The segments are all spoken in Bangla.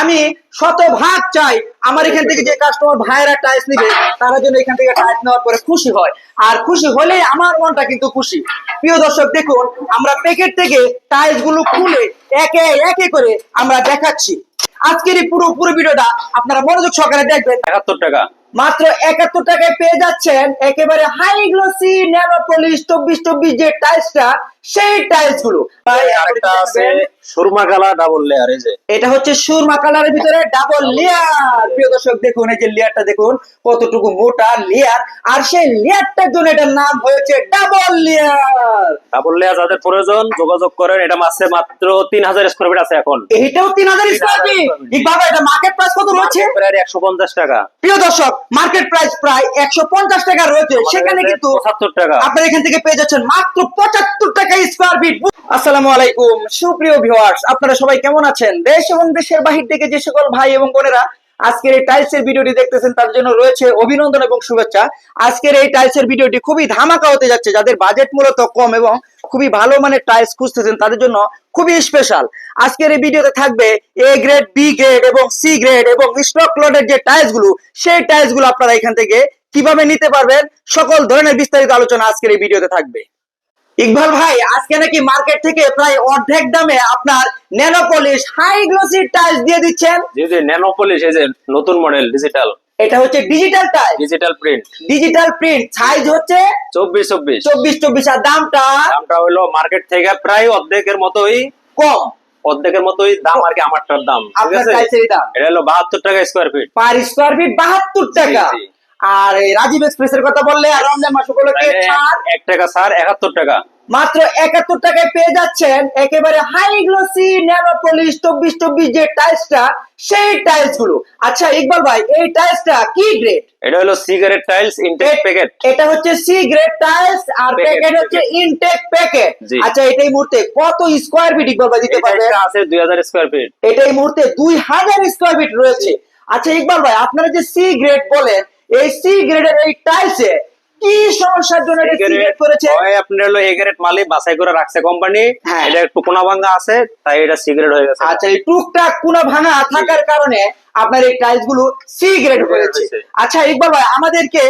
আমি শত ভাগ চাই আমার এখান থেকে যে কাস্টমার ভাইয়েরা টাইস নিবে, তারা যেন এখান থেকে টাইস নেওয়ার পরে খুশি হয়। আর খুশি হলে আমার মনটা কিন্তু খুশি। প্রিয় দর্শক, দেখুন, আমরা প্যাকেট থেকে টাইসগুলো খুলে একে একে করে আমরা দেখাচ্ছি। আজকের এই পুরো পুরো ভিডিওটা আপনারা মনোযোগ সহকারে দেখবেন। একাত্তর টাকা। মাত্র একাত্তর টাকায় পেয়ে যাচ্ছেন একেবারে হাই গ্লোসি ন্যানো পলিশ চব্বিশ চব্বিশ যে টাইলসটা সেই টাইলসগুলো। সুরমা কালা ডাবল লেয়ার এই যে। এটা হচ্ছে সুরমা কালারের ভিতরে ডাবল লেয়ার প্রিয় দর্শক দেখুন এই যে লেয়ারটা দেখুন কতটুকু মোটা লেয়ার আর সেই লেয়ারটার জন্য এটার নাম হয়েছে ডাবল লেয়ার ডাবল লেয়ার যাদের প্রয়োজন যোগাযোগ করেন। এটা মাসে মাত্র তিন হাজার স্কোয়ার ফিট আছে এখন। এটাও তিন হাজার স্কোয়ার ফিট বাবা এটা মার্কেট প্রাইস কত রয়েছে? প্রায় একশো পঞ্চাশ টাকা। প্রিয় দর্শক মার্কেট প্রাইস প্রায় একশো পঞ্চাশ টাকা রয়েছে। সেখানে কিন্তু পঁচাত্তর টাকা। আপনার এখান থেকে পেয়ে যাচ্ছেন মাত্র পঁচাত্তর টাকা স্কোয়ার ফিট আসসালামু আলাইকুম। সুপ্রিয় ভিউয়ার্স আপনারা সবাই কেমন আছেন? দেশ এবং দেশের বাহির থেকে যে সকল ভাই এবং বোনেরা আজকের এই টাইলসের ভিডিওটি দেখতেছেন তার জন্য রয়েছে অভিনন্দন এবং শুভেচ্ছা। আজকের এই টাইলসের ভিডিওটি খুবই ধামাকা হতে যাচ্ছে। যাদের বাজেট মূলত কম এবং খুবই ভালো মানে টাইলস খুঁজতেছেন তাদের জন্য খুবই স্পেশাল আজকের এই ভিডিওতে থাকবে এ গ্রেড বি গ্রেড এবং সি গ্রেড এবং স্টক লটের যে টাইলসগুলো, সেই টাইলসগুলো আপনারা এখান থেকে কীভাবে নিতে পারবেন, সকল ধরনের বিস্তারিত আলোচনা আজকের এই ভিডিওতে থাকবে। ইকবাল ভাই, আজকে নাকি মার্কেট থেকে প্রায় অর্ধেক দামে আপনার ন্যানোপলিশ হাই গ্লোসি টাইলস দিয়ে দিচ্ছেন। যে যে ন্যানোপলিশ এই যে নতুন মডেল ডিজিটাল এটা হচ্ছে digital tiles digital print digital print size হচ্ছে চব্বিশ চব্বিশ। চব্বিশ চব্বিশ। আর দামটা? দামটা হলো মার্কেট থেকে প্রায় অর্ধেকের মতোই কম। অর্ধেকের মতোই দাম আর কি আমারটার দাম আপনার আছে? দাম। এটা হলো বাহাত্তর টাকা square feet per square feet বাহাত্তর টাকা। আর এই রাজীব এক্সপ্রেসের কথা বললে আর রমজান মাস উপলক্ষে এক টাকা স্যার একাত্তর টাকা। মাত্র একাত্তর টাকায় পেয়ে যাচ্ছেন একেবারে হাই গ্লোসি ন্যানো পলিশ চব্বিশ চব্বিশ যে টাইলসটা সেই টাইলসগুলো। আচ্ছা ইকবাল ভাই এই টাইলসটা কি গ্রেড এটা হলো সিগারেট টাইলস ইনটেক প্যাকেট এটা হচ্ছে সি গ্রেড টাইলস আর প্যাকেট হচ্ছে ইনটেক প্যাকেট আচ্ছা এটা এই মুহূর্তে কত স্কোয়ার ফিট ইকবাল ভাই দিতে পারবেন? টাইলসটা আছে দুই হাজার স্কোয়ার ফিট এটা এই মুহূর্তে দুই হাজার স্কোয়ার ফিট রয়েছে। আচ্ছা ইকবাল ভাই আপনারা যে সি গ্রেড বলেন এই সি গ্রেডের এই টাইলসে কি সমস্যার জন্য এটা করেছে হয় আপনার হলো বাছাই করে রাখছে কোম্পানি হ্যাঁ। এটা একটু কোনা ভাঙ্গা আছে তাই এটা সিগারেট হয়ে গেছে আচ্ছা এই টুকটাক কুনা ভাঙা থাকার কারণে আপনার এই টাইলসগুলো সি গ্রেড হয়েছে হয়েছে। আচ্ছা ইকবাল ভাই আমাদেরকে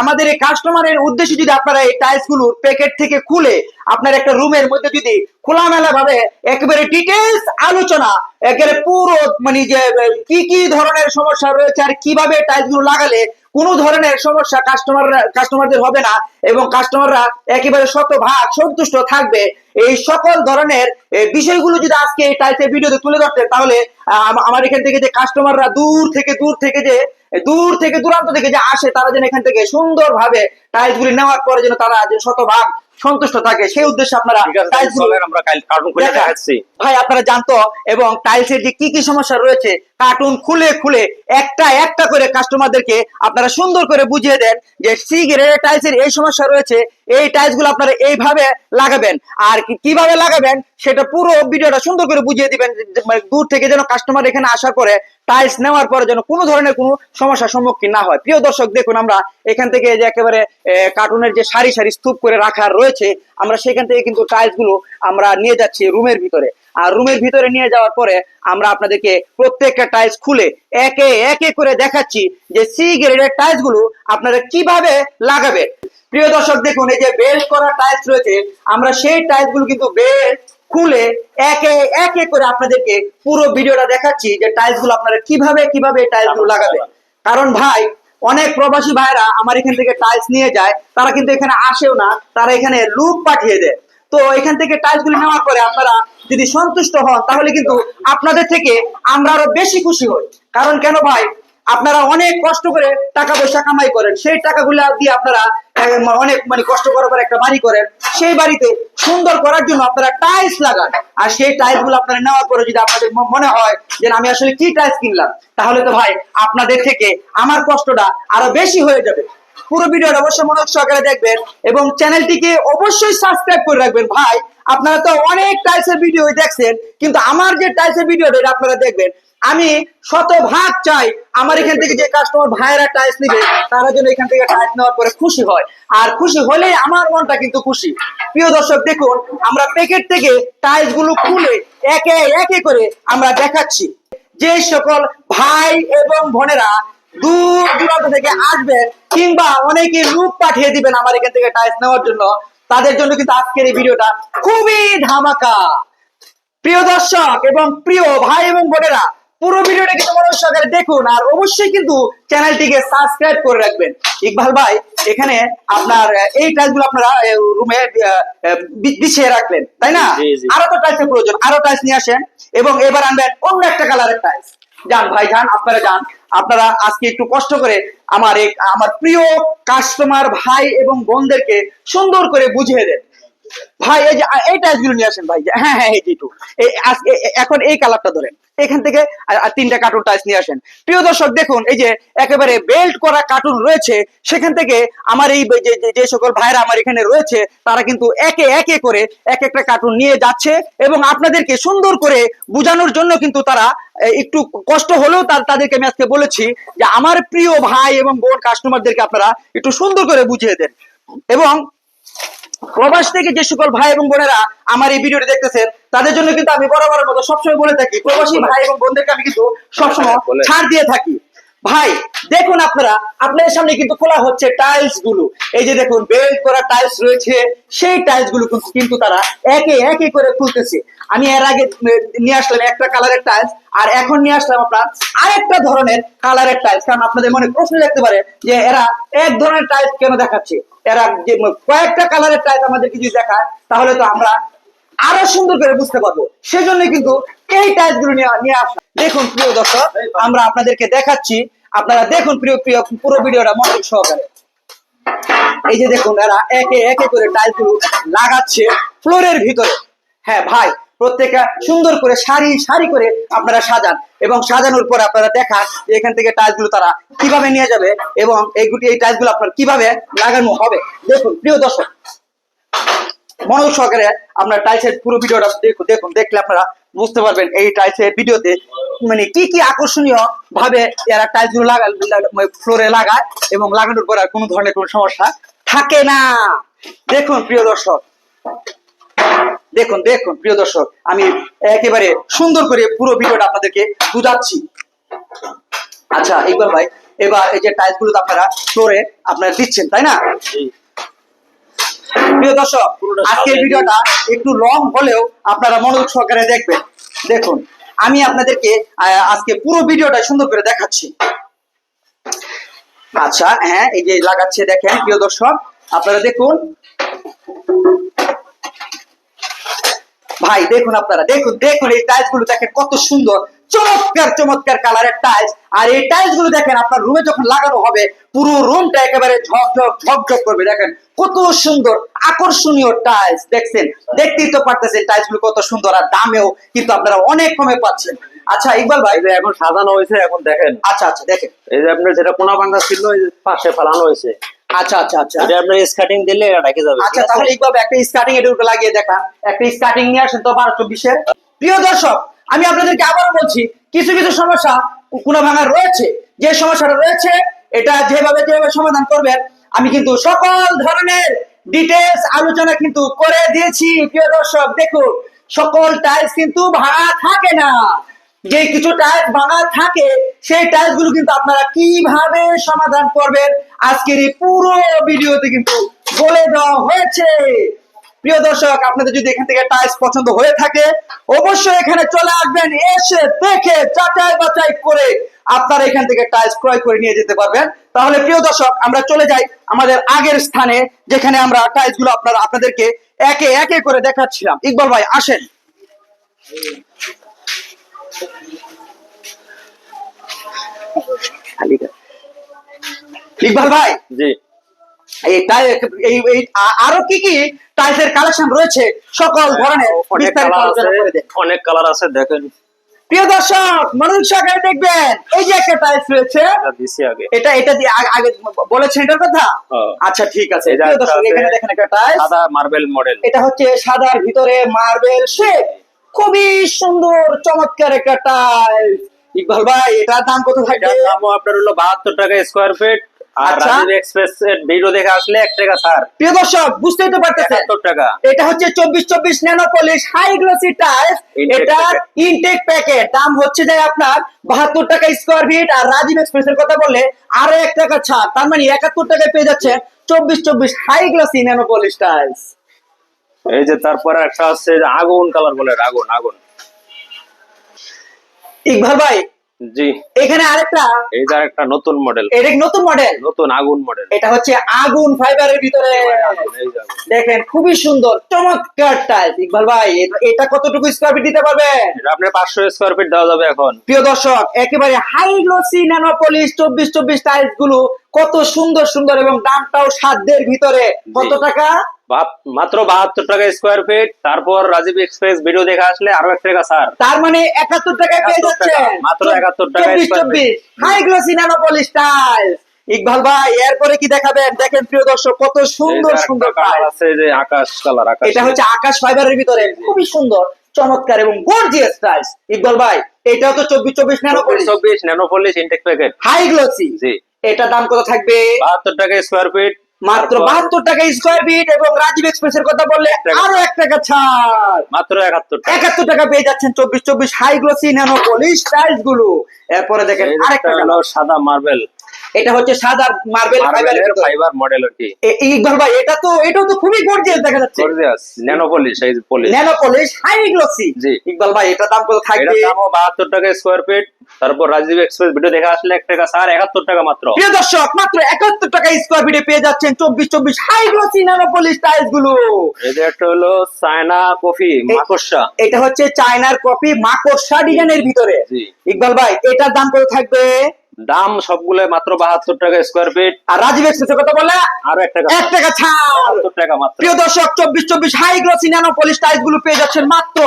আমাদের এই কাস্টমারের উদ্দেশ্যে যদি আপনারা এই টাইলসগুলো প্যাকেট থেকে খুলে আপনার একটা রুমের মধ্যে যদি খোলামেলা ভাবে একেবারে ডিটেলস আলোচনা একেবারে পুরো মানে যে কি কি ধরনের সমস্যা রয়েছে আর কীভাবে টাইলসগুলো লাগালে কোনো ধরনের সমস্যা কাস্টমার কাস্টমারদের হবে না এবং কাস্টমাররা একেবারে শতভাগ সন্তুষ্ট থাকবে। এই সকল ধরনের বিষয়গুলো যদি আজকে এই টাইপের ভিডিওতে তুলে ধরতে তাহলে আমার এখান থেকে যে কাস্টমাররা দূর থেকে দূর থেকে যে, দূর থেকে, দূরান্ত থেকে যে আসে, তারা যেন এখান থেকে সুন্দরভাবে টাইলস গুলি নেওয়ার পরে যেন তারা যে শতভাগ সন্তুষ্ট থাকে। সেই উদ্দেশ্যে আপনারা আমরা কার্টুন দেখাচ্ছি। ভাই আপনারা জানতো এবং টাইলসের যে কি কি সমস্যা রয়েছে কার্টুন খুলে খুলে একটা একটা করে কাস্টমারদেরকে আপনারা সুন্দর করে বুঝিয়ে দেন যে সি গ্রেডের টাইলসের এই সমস্যা রয়েছে এই টাইলসগুলো আপনারা এইভাবে লাগাবেন। আর কীভাবে লাগাবেন, সেটা পুরো ভিডিওটা সুন্দর করে বুঝিয়ে দিবেন মানে দূর থেকে যেন কাস্টমার এখানে আসার পরে টাইলস নেওয়ার পরে যেন কোনো ধরনের কোনো সমস্যার সম্মুখীন না হয়। প্রিয় দর্শক, দেখুন আমরা এখান থেকে যে একেবারে কার্টুনের যে সারি সারি স্তূপ করে রাখা রয়েছে, আমরা সেখান থেকে কিন্তু টাইলসগুলো আমরা নিয়ে যাচ্ছি রুমের ভিতরে। আর রুমের ভিতরে নিয়ে যাওয়ার পরে আমরা আপনাদেরকে প্রত্যেকটা টাইলস খুলে একে একে করে দেখাচ্ছি যে সি গ্রেডের টাইলসগুলো আপনারা কীভাবে লাগাবেন। প্রিয় দর্শক, দেখুন, এই যে বেল্ট করা টাইলস রয়েছে, আমরা সেই টাইলসগুলো কিন্তু বেল্ট খুলে একে একে করে আপনাদেরকে পুরো ভিডিওটা দেখাচ্ছি যে টাইলসগুলো আপনারা কীভাবে কীভাবে টাইলসগুলো লাগাবেন। কারণ ভাই, অনেক প্রবাসী ভাইরা আমার এখান থেকে টাইলস নিয়ে যায়, তারা কিন্তু এখানে আসেও না, তারা এখানে লুক পাঠিয়ে দেয়। তো এখান থেকে টাইলস গুলি নেওয়ার পরে আপনারা যদি সন্তুষ্ট হন, তাহলে কিন্তু আপনাদের থেকে আমরা আরও বেশি খুশি হই। কারণ কেন ভাই, আপনারা অনেক কষ্ট করে টাকা পয়সা কামাই করেন, সেই টাকাগুলা দিয়ে আপনারা অনেক মানে কষ্ট করার পর একটা বাড়ি করেন। সেই বাড়িতে সুন্দর করার জন্য আপনারা টাইলস লাগান। আর সেই টাইলসগুলো আপনারা নেওয়ার পরে যদি আপনাদের মনে হয় যে আমি আসলে কি টাইলস কিনলাম, তাহলে তো ভাই আপনাদের থেকে আমার কষ্টটা আরও বেশি হয়ে যাবে। পুরো ভিডিওটা অবশ্যই মনোযোগ সহকারে দেখবেন এবং চ্যানেলটিকে অবশ্যই সাবস্ক্রাইব করে রাখবেন। ভাই, আপনারা তো অনেক টাইলসের ভিডিও দেখছেন, কিন্তু আমার যে টাইলসের ভিডিওটা এটা আপনারা দেখবেন। আমি শতভাগ চাই আমার এখান থেকে যে কাস্টমার ভাইয়েরা টাইলস নিবে, তারা যেন এখান থেকে টাইলস নেওয়ার পরে খুশি হয়। আর খুশি হলে আমার মনটা কিন্তু খুশি। প্রিয় দর্শক, দেখুন, আমরা প্যাকেট থেকে টাইলসগুলো খুলে একে একে করে আমরা দেখাচ্ছি। যে সকল ভাই এবং বোনেরা দূর দূরান্ত থেকে আসবেন কিংবা অনেকে রূপ পাঠিয়ে দিবেন আমার এখান থেকে টাইলস নেওয়ার জন্য, তাদের জন্য কিন্তু আজকের এই ভিডিওটা খুবই ধামাকা। প্রিয় দর্শক এবং প্রিয় ভাই এবং বোনেরা পুরো ভিডিওটা কিন্তু মনোযোগ সহকারে দেখুন আর অবশ্যই কিন্তু চ্যানেলটিকে সাবস্ক্রাইব করে রাখবেন। ইকবাল ভাই এখানে আপনার এই টাইলসগুলো আপনারা রুমে বিছিয়ে রাখলেন তাই না। আরও তো টাইলসের প্রয়োজন আরও টাইলস নিয়ে আসেন। এবং এবার আনবেন অন্য একটা কালারের টাইলস যান ভাই যান আপনারা যান। আপনারা আজকে একটু কষ্ট করে আমার এক আমার প্রিয় কাস্টমার ভাই এবং বোনদেরকে সুন্দর করে বুঝিয়ে দেন। ভাই এই যে এই টাইলসগুলো নিয়ে আসেন ভাই। হ্যাঁ হ্যাঁ এই যে একটু। এখন এই কালারটা ধরেন। এখান থেকে আর- তিনটা কার্টুন টাইলস নিয়ে আসেন। প্রিয় দর্শক, দেখুন, এই যে একেবারে বেল্ট করা কার্টুন রয়েছে, সেখান থেকে আমার এই যে সকল ভাইরা আমার এখানে রয়েছে, তারা কিন্তু একে একে করে এক একটা কার্টুন নিয়ে যাচ্ছে এবং আপনাদেরকে সুন্দর করে বোঝানোর জন্য কিন্তু তারা একটু কষ্ট হলেও তার তাদেরকে আমি আজকে বলেছি যে আমার প্রিয় ভাই এবং বোন কাস্টমারদেরকে আপনারা একটু সুন্দর করে বুঝিয়ে দেন। এবং প্রবাস থেকে যে সকল ভাই এবং বোনেরা আমার এই ভিডিওটি দেখতেছেন তাদের জন্য কিন্তু আমি বরাবরের মতো সবসময় বলে থাকি প্রবাসী ভাই এবং বোনদেরকে আমি কিন্তু সবসময় ছাড় দিয়ে থাকি। ভাই, দেখুন আপনারা, আপনাদের সামনে কিন্তু খোলা হচ্ছে টাইলসগুলো। এই যে দেখুন বেল্ট করা টাইলস রয়েছে, সেই টাইলসগুলো কিন্তু- তারা একে একে করে খুলতেছে। আমি এর আগে নিয়ে আসলাম একটা কালারের টাইলস আর এখন নিয়ে আসলাম আপনার আরেকটা ধরনের কালারের টাইলস কারণ আপনাদের মনে প্রশ্ন থাকতে পারে যে এরা এক ধরনের টাইলস কেন দেখাচ্ছে? এরা যে কয়েকটা কালারের টাইলস আমাদেরকে যদি দেখায়, তাহলে তো আমরা আরও সুন্দর করে বুঝতে পারব। সেজন্য কিন্তু এই টাইলসগুলো নিয়ে নিয়ে আসা দেখুন প্রিয় দর্শক, আমরা আপনাদেরকে দেখাচ্ছি। আপনারা দেখুন প্রিয় প্রিয়, পুরো ভিডিওটা মনোযোগ সহকারে। এই যে দেখুন, এরা একে একে করে টাইলসগুলো লাগাচ্ছে ফ্লোরের ভিতরে। হ্যাঁ ভাই প্রত্যেকটা সুন্দর করে সারি সারি করে আপনারা সাজান এবং সাজানোর পর আপনারা দেখান যে এখান থেকে টাইলসগুলো তারা কীভাবে নিয়ে যাবে এবং এই গুটি, এই টাইলসগুলো আপনার কীভাবে লাগানো হবে। দেখুন, প্রিয় দর্শক, মনোযোগ সহকারে আপনার টাইলসের পুরো ভিডিওটা দেখুন দেখুন, দেখলে আপনারা বুঝতে পারবেন এই টাইলসের ভিডিওতে মানে কি কি আকর্ষণীয় ভাবে এরা টাইলসগুলো লাগা ফ্লোরে লাগায় এবং লাগানোর পর কোনো ধরনের কোনো সমস্যা থাকে না। দেখুন, প্রিয় দর্শক। দেখুন দেখুন, প্রিয় দর্শক, আমি একেবারে সুন্দর করে পুরো ভিডিওটা আপনাদেরকে বুঝাচ্ছি। আচ্ছা এইবার ভাই, এবার এই যে টাইলসগুলো আপনারা ফ্লোরে আপনারা দিচ্ছেন, তাই না। প্রিয় দর্শক আজকের ভিডিওটা একটু লং হলেও আপনারা মনোযোগ সহকারে দেখবেন। দেখুন আমি আপনাদেরকে আজকে পুরো ভিডিওটা সুন্দর করে দেখাচ্ছি। আচ্ছা হ্যাঁ এই যে লাগাচ্ছে দেখেন প্রিয় দর্শক আপনারা দেখুন। ভাই দেখুন আপনারা দেখুন দেখুন এই টাইলসগুলো দেখেন কত সুন্দর। চমৎকার চমৎকার কালারের টাইলস আর এই টাইলসগুলো দেখেন আপনার রুমে যখন লাগানো হবে পুরো রুমটা একেবারে ঝকঝক ঝকঝক করবে। দেখেন কত সুন্দর আকর্ষণীয় টাইলস দেখছেন? দেখতেই তো পারতেছেন টাইলসগুলো কত সুন্দর আর দামেও কিন্তু আপনারা অনেক কমে পাচ্ছেন। আচ্ছা ইকবাল ভাই। এখন সাজানো হয়েছে এখন দেখেন। আচ্ছা আচ্ছা দেখেন। এই যে আপনার যেটা কোনা ভাঙ্গা ছিল পাশে ফেলানো হয়েছে। আচ্ছা আচ্ছা আচ্ছা। এটা আপনার স্কার্টিং দিলে এটা ঢেকে যাবে আচ্ছা তাহলে এইভাবে একটা স্টার্টিং এর উপরে লাগিয়ে দেখান একটা স্টার্টিং নিয়ে আসেন তো বারো চব্বিশের। প্রিয় দর্শক আমি আপনাদেরকে আবারও বলছি, কিছু কিছু সমস্যা কোনো ভাঙার রয়েছে। যে সমস্যাটা রয়েছে, এটা যেভাবে যেভাবে সমাধান করবেন, আমি কিন্তু সকল ধরনের ডিটেলস আলোচনা কিন্তু করে দিয়েছি। প্রিয় দর্শক, দেখুন, সকল টাইলস কিন্তু ভাঙা থাকে না। যে কিছু টাইলস ভাঙা থাকে, সেই টাইলসগুলো কিন্তু আপনারা কীভাবে সমাধান করবেন? আজকের এই পুরো ভিডিওতে কিন্তু বলে দেওয়া হয়েছে। প্রিয় দর্শক, আপনাদের যদি এখান থেকে টাইলস পছন্দ হয়ে থাকে, অবশ্যই এখানে চলে আসবেন, এসে দেখে, যাচাই বাছাই করে আপনারা এখান থেকে টাইলস ক্রয় করে নিয়ে যেতে পারবেন। তাহলে প্রিয় দর্শক, আমরা চলে যাই আমাদের আগের স্থানে, যেখানে আমরা টাইলসগুলো আপনারা, আপনাদেরকে একে একে করে দেখাচ্ছিলাম। ইকবাল ভাই, আসেন। ইকবাল ভাই, জি। এই টাই- এই এই আরও কি কি টাইলসের কালেকশন রয়েছে? সকল ধরনের অনেক বিস্তারিত কালার আলোচনা করে আছে দেন। অনেক কালার আছে দেখেন। প্রিয় দর্শক মনোযোগ সহকারে দেখবেন এই যে একটা টাইলস রয়েছে এটা এটা দিয়ে আগে- বলেছেন এটার কথা? হ্যাঁ। আচ্ছা ঠিক আছে। প্রিয় দর্শক এখানে দেখেন একটা টাইলস সাদা মার্বেল মডেল এটা হচ্ছে সাদার ভিতরে মার্বেল শেপ খুবই সুন্দর চমৎকার একটা টাইলস ইকবাল ভাই এটার দাম কত থাকবে? দামও আপনার হলো বাহাত্তর টাকা স্কোয়ার ফিট আর আচ্ছা। রাজীব এক্সপ্রেস এর ভিডিও দেখে আসলে এক টাকা ছাড় প্রিয় দর্শক বুঝতেই তো পারতেছেন। টাকা। এটা হচ্ছে চব্বিশ চব্বিশ nano polish high glossy tiles এটা ইনটেক প্যাকেট দাম হচ্ছে যে আপনার বাহাত্তর টাকা স্কোয়ার ফিট আর রাজীব এক্সপ্রেস এর কথা বললে আরও এক টাকা ছাড়। তার মানে একাত্তর টাকায় পেয়ে যাচ্ছে চব্বিশ চব্বিশ high glossy nano polish tiles এই যে তারপরে একটা আছে আগুন কালার বলে আগুন আগুন। ইকবাল ভাই জি। এখানে আরেকটা। এই যে একটা নতুন মডেল এটা নতুন মডেল নতুন আগুন মডেল এটা হচ্ছে আগুন ফাইবারের ভিতরে। দেখেন খুবই সুন্দর চমৎকার টাইলস ইকবাল ভাই এটা কতটুকু স্কোয়ার ফিট দিতে পারবেন এটা আপনার পাঁচশো স্কোয়ার ফিট দেওয়া যাবে এখন। প্রিয় দর্শক একেবারে হাই গ্লোসি ন্যানোপলিশ চব্বিশ চব্বিশ টাইলসগুলো কত সুন্দর সুন্দর এবং দামটাও সাধ্যের ভিতরে। কত টাকা? মাত্র বাহাত্তর টাকা স্কোয়ার ফিট তারপর রাজীব এক্সপ্রেস ভিডিও দেখে আসলে আরও এক টাকা ছাড় তার মানে একাত্তর টাকায় পেয়ে যাচ্ছে? মাত্র 71 টাকায় চব্বিশ square high glossy nano polish tiles Iqbal ভাই এরপরে কি দেখাবেন? দেখেন প্রিয় দর্শক কত সুন্দর সুন্দর কালার আছে যে আকাশ কালার আকাশ এটা হচ্ছে আকাশ ফাইবারের ভিতরে। খুবই সুন্দর চমৎকার এবং গর্জিয়াস টাইলস ইকবাল ভাই এটাও তো চব্বিশ চব্বিশ ন্যানোপলিশ চব্বিশ nano polish intact packet high glossy জি। এটা দাম কত থাকবে? বাহাত্তর টাকা স্কোয়ার ফিট মাত্র বাহাত্তর টাকা স্কোয়ার ফিট এবং রাজীব এক্সপ্রেসের কথা বললে আরও এক টাকা ছাড়। মাত্র একাত্তর একাত্তর টাকা পেয়ে যাচ্ছেন চব্বিশ চব্বিশ হাই গ্লোসি ন্যানো পলিশ টাইলসগুলো। এরপরে দেখেন আরেকটা সাদা মার্বেল এটা হচ্ছে সাদা মার্বেল ফাইবারের ফাইবার মডেল আর কি। ইকবাল ভাই এটা তো এটাও তো খুবই গর্জিয়াস দেখা যাচ্ছে। গর্জিয়াস ন্যানো পলিশ এই polish nano polish high glossy জি। ইকবাল ভাই এটা দাম কত থাকবে? দামও বাহাত্তর টাকা স্কোয়ার ফিট তারপর রাজীব এক্সপ্রেস ভিডিও দেখে আসলে এক টাকা ছাড় একাত্তর টাকা মাত্র। প্রিয় দর্শক মাত্র একাত্তর টাকা স্কোয়ার ফিটে পেয়ে যাচ্ছেন চব্বিশ চব্বিশ হাই গ্লোসি ন্যানো পলিশ টাইলসগুলো। এই যে একটা হলো চায়না কফি মাকড়সা। এটা হচ্ছে চায়নার কপি মাকড়সা ডিজাইনের ভিতরে। জি। ইকবাল ভাই এটার দাম কত থাকবে? দাম সবগুলো মাত্র বাহাত্তর টাকা স্কোয়ার ফিট আর রাজীব এক্সপ্রেসের কথা বলে আরও এক টাকা। এক টাকা ছাড়। টাকা মাত্র। প্রিয় দর্শক চব্বিশ চব্বিশ হাই গ্লোসি ন্যানো পলিশ টাইলসগুলো পেয়ে যাচ্ছেন মাত্র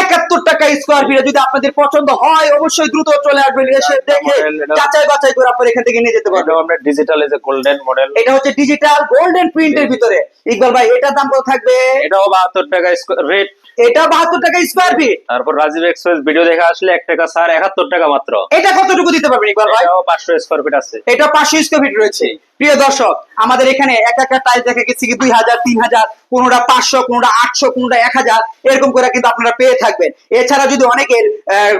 একাত্তর টাকা স্কোয়ার ফিটে যদি আপনাদের পছন্দ হয় অবশ্যই দ্রুত চলে আসবেন এসে দেখে যাচাই বাছাই করে আপনার এখান থেকে নিয়ে যেতে পারবেন। আমরা ডিজিটাল এই যে গোল্ডেন মডেল এটা হচ্ছে ডিজিটাল গোল্ডেন প্রিন্টের ভিতরে। ইকবাল ভাই এটার দাম কত থাকবে? এটাও বাহাত্তর টাকা স্কোয়ার রেট এটা বাহাত্তর টাকা স্কোয়ার ফিট তারপর রাজীব এক্সপ্রেস ভিডিও দেখে আসলে এক টাকা ছাড় একাত্তর টাকা মাত্র। এটা কতটুকু দিতে পারবেন ইকবাল ভাই? এটাও পাঁচশো স্কোয়ার ফিট আছে। এটা পাঁচশো স্কোয়ার ফিট রয়েছে। প্রিয় দর্শক আমাদের এখানে এক একটা টাইলস দেখা গেছে কি দুই হাজার তিন হাজার কোনোটা পাঁচশো কোনোটা আটশো কোনোটা এক হাজার এরকম করে কিন্তু আপনারা পেয়ে থাকবেন। এছাড়া যদি অনেকের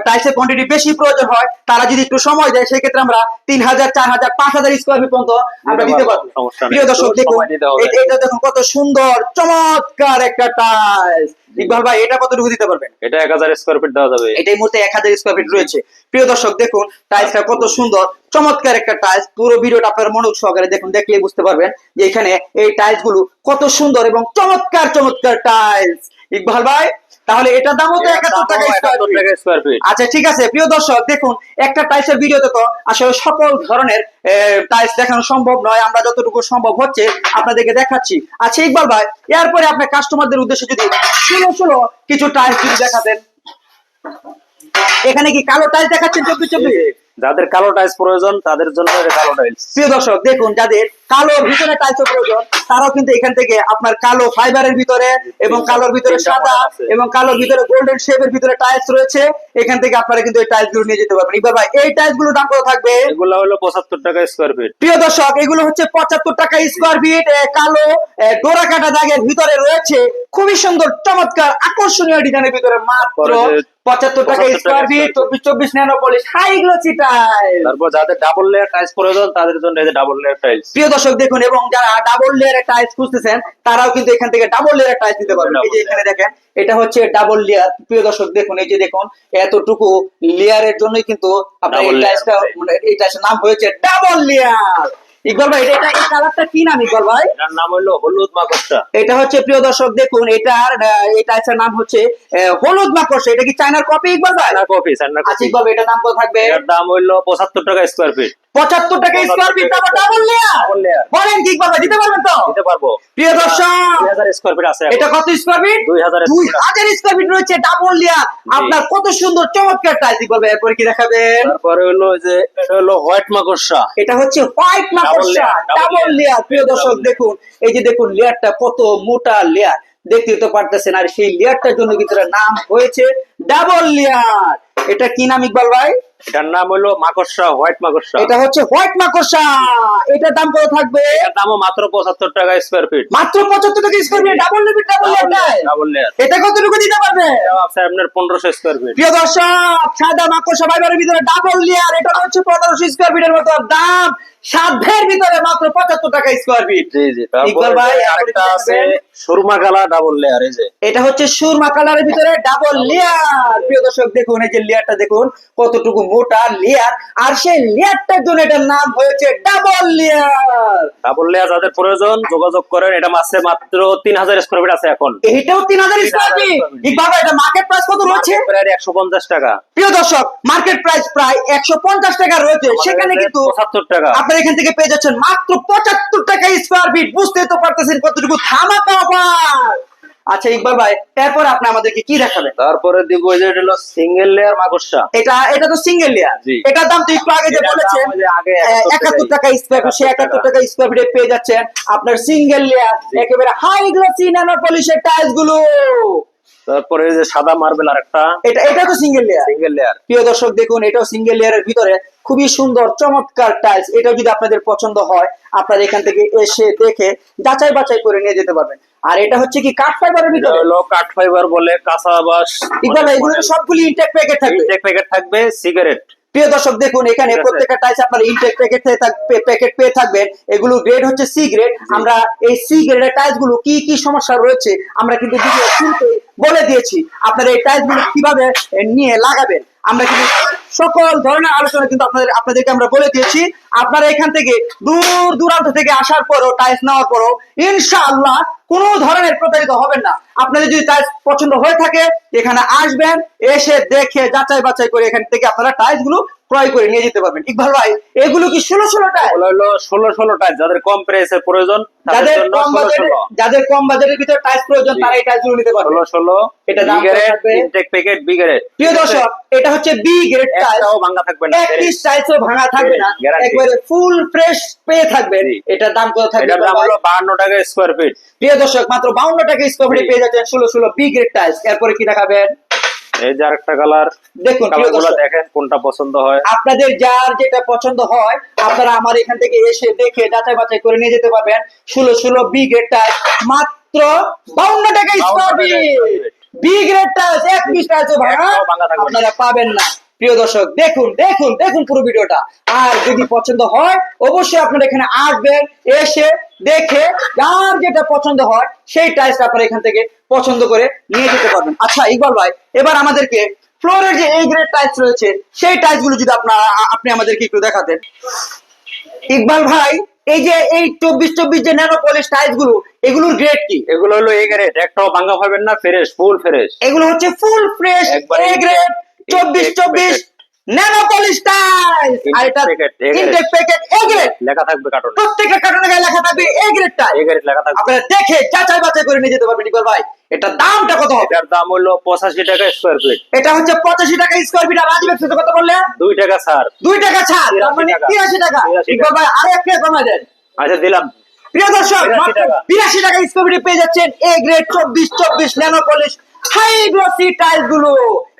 টাইলসের কোয়ান্টিটি বেশি প্রয়োজন হয় তারা যদি একটু সময় দেয় সেক্ষেত্রে আমরা তিন হাজার চার হাজার পাঁচ হাজার স্কোয়ার ফিট পর্যন্ত আমরা দিতে পারব। প্রিয় দর্শক দেখুন এটা দেখুন কত সুন্দর চমৎকার একটা টাইলস ইকবাল ভাই এটা কতটুকু দিতে পারবেন? এটা এক হাজার স্কোয়ার ফিট দেওয়া যাবে। এটাই মুহূর্তে এক হাজার স্কোয়ার ফিট রয়েছে। প্রিয় দর্শক দেখুন টাইলসটা কত সুন্দর চমৎকার একটা টাইলস পুরো ভিডিওটা আপনারা মনোযোগ সহকারে দেখুন দেখলেই বুঝতে পারবেন যে এখানে এই টাইলসগুলো কত সুন্দর এবং চমৎকার চমৎকার টাইলস ইকবাল ভাই তাহলে এটার দামও তো একাত্তর টাকা স্কোয়ার ফিট আচ্ছা ঠিক আছে প্রিয় দর্শক দেখুন একটা টাইলসের ভিডিওতে তো আসলে সকল ধরনের টাইলস দেখানো সম্ভব নয় আমরা যতটুকু সম্ভব হচ্ছে আপনাদেরকে দেখাচ্ছি। আচ্ছা ইকবাল ভাই এরপরে আপনার কাস্টমারদের উদ্দেশ্যে যদি শুনো শুনো কিছু টাইলস যদি দেখাবেন এখানে কি কালো টাইলস দেখাচ্ছেন? চব্বিশ চব্বিশ? যাদের কালো টাইলস প্রয়োজন তাদের জন্য কালো টাইলস প্রিয় দর্শক দেখুন যাদের কালো ভিতরে টাইলস প্রয়োজন তারাও কিন্তু এখান থেকে আপনার কালো ফাইবারের ভিতরে এবং কালোর ভিতরে সাদা এবং কালোর ভিতরে গোল্ডেন শেপের ভিতরে টাইলস রয়েছে। এখান থেকে আপনারা কিন্তু এই টাইলসগুলো নিয়ে যেতে পারবেন। এবার ভাই এই টাইলসগুলোর দাম কত থাকবে? এগুলো হলো পঁচাত্তর টাকা স্কোয়ার ফিট প্রিয় দর্শক এগুলো হচ্ছে পঁচাত্তর টাকা স্কোয়ার ফিট কালো ডোরা কাটা দাগের ভিতরে রয়েছে। খুবই সুন্দর চমৎকার আকর্ষণীয় ডিজাইনের ভিতরে মাত্র পঁচাত্তর টাকা স্কোয়ার ফিট চব্বিশ চব্বিশ nano polish high glossy tiles তারপর যাদের ডাবল লেয়ার টাইলস প্রয়োজন তাদের জন্য ডাবল লেয়ার টাইলস প্রিয় দর্শক দেখুন এবং যারা ডাবল লেয়ারের টাইলস খুঁজতেছেন তারাও কিন্তু এখান থেকে ডাবল লেয়ারের টাইলস নিতে পারবেন। এই যে এখানে দেখেন এটা হচ্ছে ডাবল লেয়ার প্রিয় দর্শক দেখুন এই যে দেখুন এতটুকু লেয়ারের জন্যই কিন্তু আপনার এই টাইলসটা মানে এই টাইলসের নাম হয়েছে ডাবল লেয়ার ইকবাল ভাই এটা এটা এই কালারটা কি নাম ইকবাল ভাই? এটার নাম হলো হলুদ মাকড়সা। এটা হচ্ছে প্রিয় দর্শক দেখুন এটার এই টাইলসের নাম হচ্ছে হলুদ মাকড়সা। এটা কি চায়নার কপি ইকবাল ভাই? চায়না কফি চায়না আচ্ছা কফি ইকবাল এটার দাম কত থাকবে? এটার দাম হলো পঁচাত্তর টাকা স্কোয়ার ফিট পঁচাত্তর টাকা স্কোয়ার ফিট তারপর ডাবল লেয়ার বলেন কি ভাই দিতে পারবেন তো? দিতে পারব। প্রিয় দর্শক স্কোয়ার ফিট আছে এটা কত স্কোয়ার ফিট দুই হাজার স্কোয়ার ফিট রয়েছে ডাবল লেয়ার আপনার কত সুন্দর চমৎকার টাইলস বলবে এরপরে কি দেখাবেন তারপরে হলো যে এটা হলো হোয়াইট মাকড়সা এটা হচ্ছে হোয়াইট মাকড়সা ডাবল লেয়ার প্রিয় দর্শক দেখুন এই যে দেখুন লেয়ারটা কত মোটা লেয়ার দেখতে তো পারতেছেন আর সেই লেয়ারটার জন্য কিন্তু নাম হয়েছে ডাবল লেয়ার। এটা কি নাম ইকবাল ভাই? এটার নাম হলো মাকড়সা হোয়াইট মাকড়সা। এটা হচ্ছে হোয়াইট মাকড়সা। এটার দাম কত থাকবে? এটার দামও মাত্র পঁচাত্তর টাকা স্কোয়ার ফিট মাত্র পঁচাত্তর টাকা square feet double layer double layer double layer এটা কতটুকু দিতে পারবে? আছে আপনার পনেরোশো স্কোয়ার ফিট প্রিয় দর্শক সাদা মাকড়সা ফাইবারের ভিতরে ডাবল লেয়ার। এটা হচ্ছে স্কোয়ার ফিটের মতো দাম। সাধ্যের ভিতরে মাত্র পঁচাত্তর টাকা স্কোয়ার ফিট জি জি ইকবাল ভাই, আরেকটা আছে সুরমা কালা ডাবল লেয়ার এই যে। এটা হচ্ছে সুরমা কালারের ভিতরে ডাবল লেয়ার। প্রিয় দর্শক দেখুন এই যে লেয়ারটা দেখুন কতটুকু মোটা লেয়ার। আর সেই লেয়ারটার জন্য এটার নাম হয়েছে ডাবল লেয়ার। ডাবল লেয়ার যাদের প্রয়োজন যোগাযোগ করেন এটা মাসে মাত্র তিন হাজার স্কোয়ার ফিট আছে এখন। এইটাও তিন হাজার স্কোয়ার ফিট বাবা এটা মার্কেট প্রাইস কত রয়েছে? প্রায় একশো পঞ্চাশ টাকা। প্রিয় দর্শক মার্কেট প্রাইস প্রায় একশো পঞ্চাশ টাকা রয়েছে। সেখানে কিন্তু পঁচাত্তর টাকা। আপনার এখান থেকে পেয়ে যাচ্ছেন মাত্র পঁচাত্তর টাকা স্কোয়ার ফিট বুঝতে তো পারতেছেন কতটুকু ধামাকা অফার আচ্ছা ইকবাল ভাই এরপর আপনি আমাদেরকে কি দেখাবেন? তারপরে দিব যে এটা হলো সিঙ্গেল লেয়ার মাকড়সা। এটা এটা তো সিঙ্গেল লেয়ার এটার দাম তো একটু আগে যে বলেছেন ওই যে আগে একাত্তর টাকা স্কোয়ার ফিট সে একাত্তর টাকা স্কোয়ার ফিটে পেয়ে যাচ্ছেন আপনার সিঙ্গেল লেয়ার একেবারে হাই গ্লোসি ন্যানো পলিশের টাইলসগুলো। তারপরে এই যে সাদা মার্বেল আর একটা এটা এটা তো সিঙ্গেল লেয়ার সিঙ্গেল লেয়ার প্রিয় দর্শক দেখুন এটাও সিঙ্গেল লেয়ারের ভিতরে খুবই সুন্দর চমৎকার টাইলস এটা যদি আপনাদের পছন্দ হয় আপনারা এখান থেকে এসে দেখে যাচাই বাছাই করে নিয়ে যেতে পারবেন। আর এটা হচ্ছে কি কাঠ ফাইবারের এটা ভিতরে হলো কাঠ ফাইবার বলে কাঁচা বাস ইকবাল এগুলো সবগুলি ইনটেক প্যাকেট থাকবে। প্যাকেট থাকবে সিগারেট প্রিয় দর্শক দেখুন এখানে। প্রত্যেকটা টাইলস আপনার ইনটেক প্যাকেট প্যাকেট পেয়ে থাকবেন। এগুলো গ্রেড হচ্ছে সি গ্রেড আমরা এই সি গ্রেডের টাইলসগুলো কি কি সমস্যা রয়েছে আমরা কিন্তু ভিডিও শুরুতে বলে দিয়েছি। আপনারা এই টাইলসগুলো কীভাবে নিয়ে লাগাবেন? আমরা কিন্তু সকল ধরনের আলোচনা কিন্তু আপনাদের আপনাদেরকে আমরা বলে দিয়েছি। আপনারা এখান থেকে দূর দূরান্ত থেকে আসার পরও টাইলস নেওয়ার পরও ইনশাআল্লাহ কোনো ধরনের প্রতারিত হবেন না। আপনাদের যদি টাইলস পছন্দ হয়ে থাকে, এখানে আসবেন, এসে দেখে যাচাই বাছাই করে এখান থেকে আপনারা টাইলসগুলো ক্রয় করে নিয়ে যেতে পারবেন। ইকবাল ভাই এগুলো কি ষোলো ষোলো টাইল হলো ষোলো ষোলো টাইপ যাদের কম প্রাইসের প্রয়োজন যাদের কম ষোলো যাদের কম বাজেটের ভিতরে টাইলস প্রয়োজন তারা এই টাইলস নিতে পারবে। ষোলো ষোলো এটা দাম থাকবে? ইনটেক প্যাকেট বিগারেট প্রিয় দর্শক এটা হচ্ছে বি গ্রেড টাইলস একটাও ভাঙা থাকবে না। এক পিস টাইলসও ভাঙা থাকবে না। একবারে ফুল ফ্রেশ পেয়ে থাকবেন। জি। এটার দাম কত থাকবে? দাম হলো বাহান্ন টাকা স্কোয়ার ফিট প্রিয় দর্শক মাত্র বাউন্ন টাকা স্কোয়ার জি। পেয়ে যাচ্ছেন ষোলো ষোলো বি গ্রেড টাইলস এরপরে কি দেখাবেন? এই যে আরেকটা কালার দেখুন দেখেন কোনটা পছন্দ হয়। আপনাদের যার যেটা পছন্দ হয় আপনারা আমার এখান থেকে এসে দেখে যাচাই বাছাই করে নিয়ে যেতে পারবেন। ষোলো ষোলো বি গ্রেড মাত্র বাউন্ন টাকা 52 square feet B grade tiles এক পিস টাইলস ভাঙা। আপনারা পাবেন না। প্রিয় দর্শক দেখুন দেখুন দেখুন পুরো ভিডিওটা। আর যদি পছন্দ হয় অবশ্যই আপনারা এখানে আসবেন এসে দেখে যার যেটা পছন্দ হয় সেই টাইলস আপনারা এখান থেকে পছন্দ করে নিয়ে যেতে পারবেন। আচ্ছা ইকবাল ভাই এবার আমাদেরকে ফ্লোরের যে এই গ্রেড টাইলস রয়েছে সেই টাইলসগুলো যদি আপনারা আপনি আমাদেরকে একটু দেখাতেন। ইকবাল ভাই এই যে এই চব্বিশ চব্বিশ যে ন্যানো পলিশ টাইলসগুলো এগুলোর গ্রেড কি? এগুলো হলো এই গ্রেড একটাও ভাঙা পাবেন না ফ্রেশ ফুল ফ্রেশ এগুলো হচ্ছে ফুল ফ্রেশ এ গ্রেড চব্বিশ চব্বিশ লেখা থাকবে প্রত্যেকটা কার্টুনে গায়ে লেখা থাকবে এ গ্রেড টাইল গ্রেড লেখা থাকবে। আপনারা দেখে যাচাই বাছাই করে নিয়ে যেতে পারবেন ইকবাল ভাই। এটা দামটা কত হবে? এটার দাম হলো পঁচাশি টাকা স্কোয়ার ফিট এটা হচ্ছে পঁচাশি টাকা স্কোয়ার ফিট আর রাজীব কত বললেন। দুই টাকা ছাড়। দুই টাকা ছাড় তার 83 মানে টাকা। তিরাশি টাকা। 83 ইকবাল ভাই আরও এক টাকা দেন। আচ্ছা দিলাম। প্রিয় দর্শক 82 টাকা। বিরাশি টাকা স্কোয়ার ফিটে পেয়ে যাচ্ছেন এ গ্রেড চব্বিশ চব্বিশ ন্যানো পলিশ হাই গ্লসি টাইলসগুলো।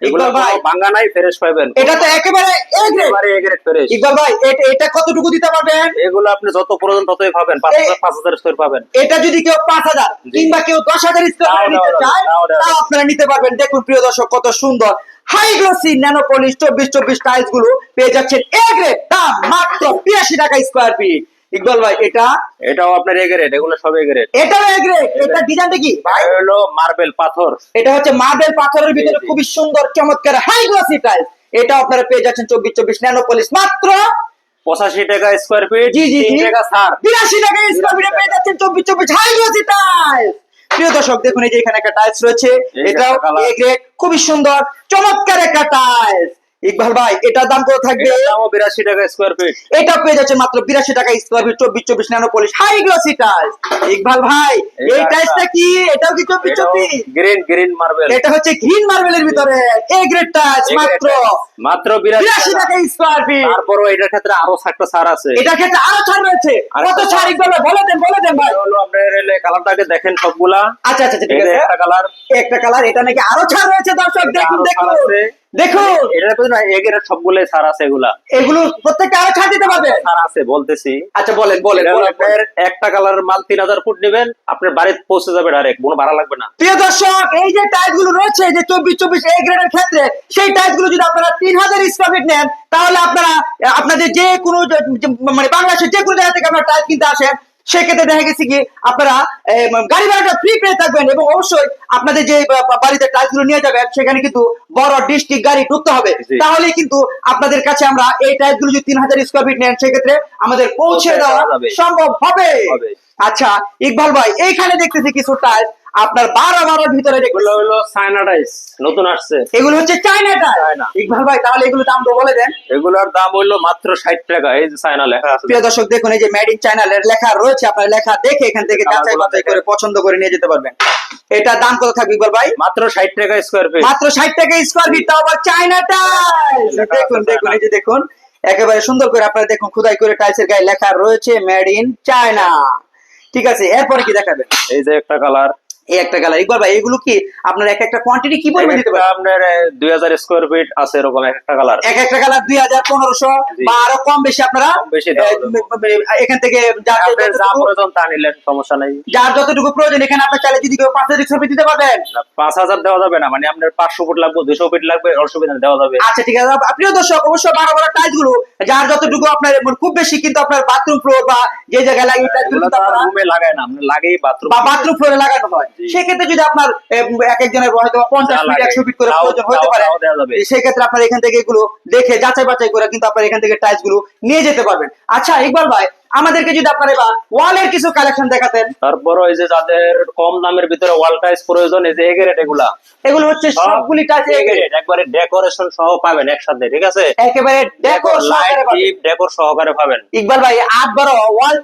এগুলো ইকবাল ভাই। কোনো ভাঙা নাই ফ্রেশ পাবেন এটা তো একেবারে এ গ্রেড একেবারে এ গ্রেড ফ্রেশ। ইকবাল ভাই এটা- এটা কতটুকু দিতে পারবেন? এগুলো আপনি যত প্রয়োজন ততই পাবেন পাঁচ এই- হাজার পাঁচ হাজার স্কোয়ার পাবেন। এটা যদি কেউ পাঁচ হাজার কিংবা কেউ দশ হাজার স্কোয়ার নিতে চায় যাবে। আপনারা নিতে পারবেন। দেখুন প্রিয় দর্শক কত সুন্দর। হাই গ্লোসি ন্যানো পলিশ চব্বিশ চব্বিশ টাইলসগুলো পেয়ে যাচ্ছেন এ গ্রেড দাম মাত্র বিরাশি টাকা স্কোয়ার ফিট ইকবাল ভাই এটা? এটাও আপনার এ গ্রেড এগুলো সব এ গ্রেড এটাও এ গ্রেড এটা ডিজাইনটা কি ভাই? হলো মার্বেল পাথর। এটা হচ্ছে মার্বেল পাথরের ভিতরে। খুবই সুন্দর চমৎকার হাই গ্লোসি টাইলস এটা আপনারা পেয়ে যাচ্ছেন চব্বিশ চব্বিশ ন্যানো পলিশ মাত্র পঁচাশি টাকা স্কোয়ার ফিট জি জি জি। টাকা ছাড়। বিরাশি টাকা স্কোয়ার ফিটে পেয়ে যাচ্ছেন চব্বিশ চব্বিশ হাই গ্লোসি টাইলস প্রিয় দর্শক দেখুন এই যে এখানে একটা টাইলস রয়েছে এটাও। এ গ্রেড খুবই সুন্দর চমৎকার একটা টাইলস ইকবাল ভাই এটার দাম কত থাকবে? বিরাশি টাকা স্কোয়ার ফিট এটা পেয়ে যাচ্ছে মাত্র বিরাশি টাকা স্কোয়ার ফিট চব্বিশ চব্বিশ nano polish high glossy tiles Iqbal ভাই এই টাইলসটা কি? এটাও কি চব্বিশ চব্বিশ? গ্রিন গ্রিন মার্বেল এটা হচ্ছে গ্রিন মার্বেলের ভিতরে। এ গ্রেড টাইলস মাত্র মাত্র বিরাশি টাকা। স্কোয়ার ফিট তারপরও এটার ক্ষেত্রে আরও একটা ছাড় আছে। এটার ক্ষেত্রে আরও ছাড় রয়েছে। কত ছাড় ইকবাল ভাই? বলে দেন বলে দেন ভাই। হলো আপনার কালারটাকে দেখেন সবগুলা। আচ্ছা আচ্ছা আচ্ছা, ঠিক আছে। একটা কালার একটা কালার এটা নাকি আরও ছাড় রয়েছে দর্শক? দেখুন দেখুন। দেখুন! এটার পেছনে এগের সবগুলোই ছাড় আছে এগুলা। এগুলো প্রত্যেকটা আরও ছাড় দিতে পারবে। ছাড় আছে বলতেছি। আচ্ছা বলেন বলেন এটা হলো বলেন আপনার একটা কালারের মাল তিন হাজার ফুট নেবেন আপনার বাড়িতে পৌঁছে যাবে ডাইরেক্ট কোনো ভাড়া লাগবে না। প্রিয় দর্শক এই যে টাইলসগুলো রয়েছে যে চব্বিশ চব্বিশ এ গ্রেডের ক্ষেত্রে সেই টাইলসগুলো যদি আপনারা তিন হাজার স্কোয়ার ফিট নেন তাহলে আপনারা আপনাদের যে কোনো মানে বাংলাদেশের যে কোনো জায়গা থেকে আপনারা টাইলস কিনতে আসেন সেক্ষেত্রে দেখা গেছে কি আপনারা গাড়ি ভাড়াটা ফ্রি পেয়ে থাকবেন এবং অবশ্যই আপনাদের যে বাড়িতে টাইলসগুলো নিয়ে যাবেন সেখানে কিন্তু বড় ডিস্ট্রিক্ট গাড়ি ঢুকতে হবে। তাহলে কিন্তু আপনাদের কাছে আমরা এই টাইলসগুলো যদি তিন হাজার স্কোয়ার ফিট নেন সেক্ষেত্রে আমাদের পৌঁছে দেওয়া সম্ভব হবে। হবে। আচ্ছা ইকবাল ভাই এইখানে দেখতেছি কিছু টাইলস আপনার বারো বারোর ভিতরে এগুলো হলো সাইনাডাইস নতুন আসছে। এগুলো হচ্ছে চায়না চায়না। ইকবাল ভাই তাহলে এগুলো দাম তো বলে দেন। এগুলোর দাম হইল মাত্র ষাট টাকা এই যে চায়না লেখা আছে। প্রিয় দর্শক দেখুন এই যে মেড ইন চায়না লেখা রয়েছে আপনার লেখা দেখে এখান থেকে যাচাই বাছাই করে পছন্দ করে নিয়ে যেতে পারবেন। এটা দাম কত থাকবে ইকবাল ভাই? মাত্র ষাট টাকা স্কোয়ার ফিট মাত্র ষাট টাকা স্কোয়ার ফিট তাও আবার চায়না টাইলস দেখুন দেখুন এই যে দেখুন একেবারে সুন্দর করে আপনারা দেখুন খোদাই করে টাইলসের গায়ে লেখা রয়েছে মেড ইন চায়না ঠিক আছে এরপরে কি দেখাবেন? এই যে একটা কালার এই একটা কালার ইকবাল ভাই এগুলো কি আপনার এক একটা কোয়ান্টিটি কি পরিমাণ দিতে পারবেন আপনার দুই হাজার স্কোয়ার ফিট আছে এরকম এক একটা কালার এক একটা কালার দুই হাজার পনেরোশো জি। বা আরও কম বেশি আপনারা এখান থেকে যার যা প্রয়োজন তা নিলেন সমস্যা নাই। যার যতটুকু প্রয়োজন এখানে আপনার চাইলে যদি কেউ পাঁচ হাজার ছবি দিতে পারবেন। না, পাঁচ হাজার দেওয়া যাবে না মানে আপনার পাঁচশো ফুট লাগবে দুশো ফিট লাগবে অসুবিধা দেওয়া যাবে। আচ্ছা ঠিক আছে। প্রিয় দর্শক অবশ্যই বারো বারো টাইলসগুলো যার যতটুকু আপনার মানে খুব বেশি কিন্তু আপনার বাথরুম ফ্লোর বা যে জায়গায় লাগে রুমে লাগায় না আপনার লাগেই বাথরুম বা বাথরুম ফ্লোরে লাগানো হয়। সেক্ষেত্রে যদি আপনার এক একজনের হয়তো পঞ্চাশ ফিট একশো ফিট করে প্রয়োজন হতে পারে। সেক্ষেত্রে আপনার এখান থেকে এগুলো দেখে যাচাই বাছাই করে কিন্তু আপনার এখান থেকে টাইলসগুলো নিয়ে যেতে পারবেন। আচ্ছা ইকবাল ভাই আমাদেরকে যদি আপনার এবার ওয়ালের কিছু কালেকশন দেখাতেন। তারপর ওই যে যাদের কম দামের ভিতরে ওয়াল টাইস প্রয়োজন এই যে এগেরেট এগুলা। এগুলো হচ্ছে সবগুলি টাইলস এগেরেট একবারে ডেকোরেশন সহ পাবেন একসাথে ঠিক আছে? একেবারে ডেকোর সহকারে পাবেন। ডেকোর সহকারে পাবেন। ইকবাল ভাই আট বারো ওয়াল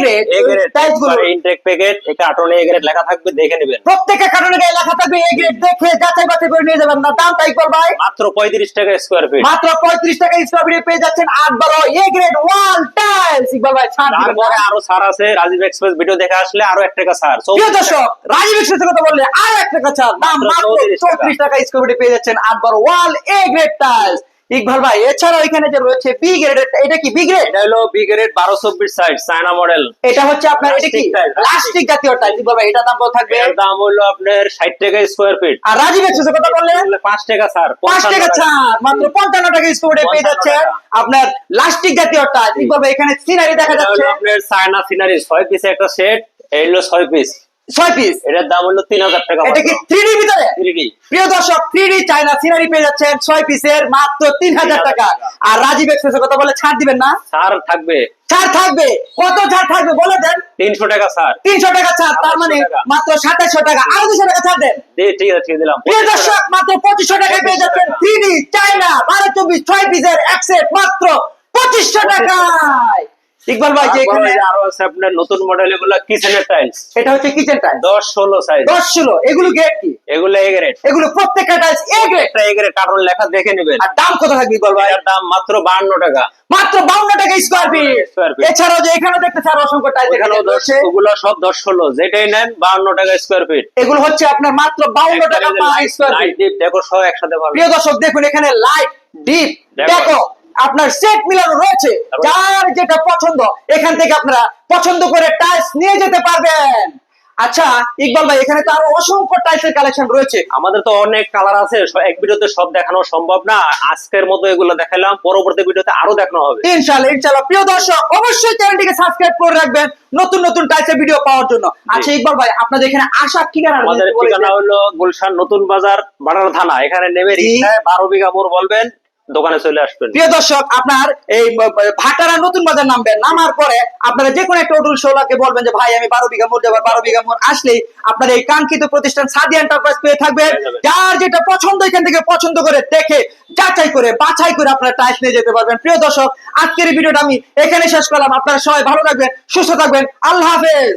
গ্রেড এগেরেট টাইলসগুলো। ইনটেক প্যাকেট এটা কার্টনে এগেরেট লেখা থাকবে দেখে নেবেন। প্রত্যেকটা কারণে গায়ে লেখা থাকবে এ গ্রেড দেখে যাচাই বাছাই করে নিয়ে যাবেন। না দাম তাই ইকবাল ভাই? মাত্র পঁয়ত্রিশ টাকা স্কোয়ার ফিট মাত্র পঁয়ত্রিশ টাকা স্কোয়ার ফিটে পেয়ে যাচ্ছেন আট বারো এ ওয়াল টাইস ইকবাল ভাই ছাড় তারপরে আরও ছাড় আছে রাজীব এক্সপ্রেস ভিডিও দেখে আসলে আরও এক টাকা ছাড়। প্রিয় দর্শক রাজীব এক্সপ্রেস কথা বললে আর এক টাকা ছাড়। দাম মাত্র মাত্র 34 টাকা। স্কোয়ার ফিটে পেয়ে যাচ্ছেন আট wall A grade tiles Iqbal ভাই এছাড়াও এখানে যে রয়েছে বি গ্রেড এটা কি বি গ্রেড এটা হলো বি গ্রেড বারো চব্বিশ সাইজ চায়না মডেল এটা হচ্ছে আপনার এটা কি। প্লাস্টিক জাতীয় টাইলস ইকবাল ভাই এটা দাম কত থাকবে? এর দাম হলো আপনার ষাট টাকা স্কোয়ার ফিট আর রাজীব এক্সপ্রেসের কথা বললেন? পাঁচ টাকা ছাড় পাঁচ 55 টাকা। ছাড় মাত্র পঞ্চান্ন টাকা স্কোরে পেয়ে যাচ্ছে আপনার প্লাস্টিক জাতীয় টাইলস ইকবাল এখানে সিনারি দেখা যাচ্ছে। আপনার চায়না সিনারি ছয় পিস একটা সেট এই হলো ছয় পিস ছয় পিস এটার দাম হলো তিন হাজার টাকা এটা কি থ্রি ভিতরে? 3D প্রিয় দর্শক থ্রি ডি সিনারি পেয়ে যাচ্ছেন ছয় পিসের মাত্র তিন হাজার টাকা। টাকা। আর রাজীব এক্সপ্রেসের কথা বলে ছাড় দিবেন না? ছাড় থাকবে। ছাড় থাকবে। কত ছাড় থাকবে বলে দেন? তিনশো টাকা ছাড়। তিনশো টাকা ছাড় তার মানে মাত্র সাতাশশো টাকা। আরও দুশো টাকা ছাড় দেন। ঠিক আছে ঠিক দিলাম। প্রিয় দর্শক মাত্র পঁচিশশো টাকায় পেয়ে যাচ্ছেন থ্রি ডি বারো চব্বিশ ছয় পিসের এক সেট মাত্র পঁচিশশো টাকায়। ইকবাল ভাই যে এখানে আরও আছে আপনার নতুন মডেল এগুলো কিচেনের টাইলস এটা হচ্ছে কিচেন টাইলস দশ ষোলো সাইজ দশ ষোলো এগুলো গ্রেড কি? এগুলো এগেরেট এগুলো প্রত্যেকটা টাইলস এ গ্রেড একটা এগেরেট কার্টন লেখা দেখে নেবেন। আর দাম কত থাকবে ইকবাল ভাই? এর দাম মাত্র বাহান্ন টাকা। মাত্র বাউন্ন টাকা স্কোয়ার ফিট। এছাড়াও যে এখানে দেখতে স্যার অসংখ্য টাইলস এখানে রয়েছে। ওগুলো সব দশ ষোলো। যেটাই নেন বাহান্ন টাকা স্কোয়ার ফিট এগুলো হচ্ছে আপনার মাত্র বাউন্ন টাকা per square light feet deep decor সহ একসাথে পাবেন। প্রিয় দর্শক দেখুন এখানে লাইট ডিপ দেখো। আপনার সেট মিলানো রয়েছে। যার যেটা পছন্দ এখান থেকে আপনারা পছন্দ করে টাইলস নিয়ে যেতে পারবেন। আচ্ছা ইকবাল ভাই এখানে তো আরও অসংখ্য টাইলসের কালেকশন রয়েছে। আমাদের তো অনেক কালার আছে এক ভিডিওতে সব দেখানো সম্ভব না। আজকের মতো এগুলো দেখালাম পরবর্তী ভিডিওতে আরও দেখানো হবে। ইনশাআল্লাহ ইনশাআল্লাহ। প্রিয় দর্শক অবশ্যই চ্যানেলটিকে সাবস্ক্রাইব করে রাখবেন নতুন নতুন টাইপের ভিডিও পাওয়ার জন্য। আচ্ছা ইকবাল ভাই আপনাদের এখানে আসার ঠিকানা আমাদের ঠিকানা হলো গুলশান নতুন বাজার বাটার থানা এখানে নেমে রিক্সায় বারো বিঘা মোড় বলবেন দোকানে চলে আসবেন। প্রিয় দর্শক আপনার এই ভাটারা নতুন বাজার নামবেন নামার পরে আপনারা যে কোনো একটা অটুল শোলাকে বলবেন যে ভাই আমি বারো বিঘা মোট যাবার বারো বিঘা মোট আসলেই আপনার এই কাঙ্ক্ষিত প্রতিষ্ঠান সাদি এন্টারপ্রাইজ পেয়ে থাকবেন। যার যেটা পছন্দ এখান থেকে পছন্দ করে দেখে যাচাই করে বাছাই করে আপনারা টাইস নিয়ে যেতে পারবেন। প্রিয় দর্শক আজকের ভিডিওটা আমি এখানে শেষ করলাম। আপনারা সবাই ভালো থাকবেন সুস্থ থাকবেন। আল্লাহ হাফেজ।